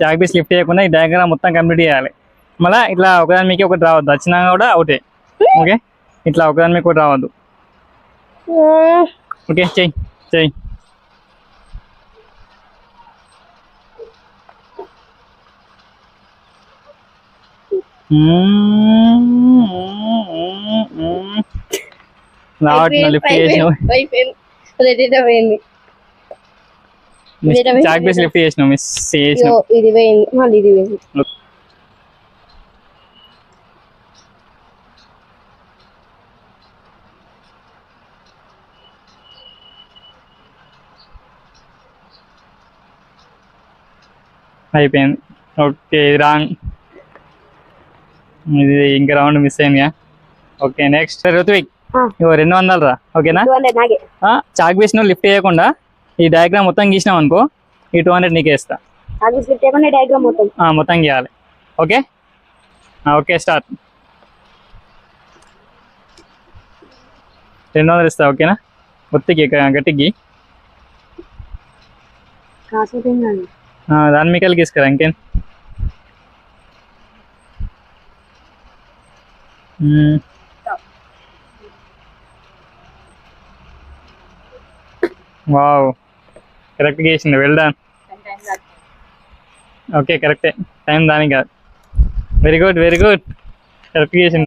Chalk piece lift చేయకుండా ఈ diagram మొత్తం కంప్లీట్ చేయాలి. మళ్ళీ ఇట్లా ఒకదాని మీకు ఒకటి రావద్దు. వచ్చినా కూడా అవుటే ఓకే ఇట్లా ఒకదాని మీకు ఒకటి రావద్దు. ఓకే చెయ్యి చెయ్యి రావట్లేదు లిఫ్ట్ చేసినావు అయిపోయింది రెడీ పోయింది Ready అయిపోయింది. చాక్ పీస్ లిఫ్ట్ చేసినావు మిస్ చేసినావు. ఇది పోయింది మళ్ళీ ఇది పోయింది అయిపోయింది. Okay wrong. ఇది ఇంకా రౌండ్ మిస్ అయిందిగా. Okay next Ritvik. రెండు వందలు రా. ఓకేనా? చాక్ నువ్వు లిఫ్ట్ చేయకుండా ఈ డయాగ్రామ్ మొత్తం గీసినావు అనుకో ఈ టూ హండ్రెడ్ నీకే ఇస్తా. నాకు స్లిప్ చేయకుండా డయాగ్రామ్ మొత్తం. ఆ, మొత్తం గీయాలి. ఓకే? ఆ, ఓకే స్టార్ట్ రెండు వందలు ఇస్తా ఓకేనా? ఒత్తికి గట్టికి కాకపోతే కాదు దాని మీకల్ తీసుకురా ఇంకేం? మ్మ్. వావ్. కరెక్ట్గా చేసింది వెల్ ఓకే కరెక్టే టైం దానికి. కాదు వెరీ గుడ్ వెరీ గుడ్ కరెక్ట్గా చేసింది.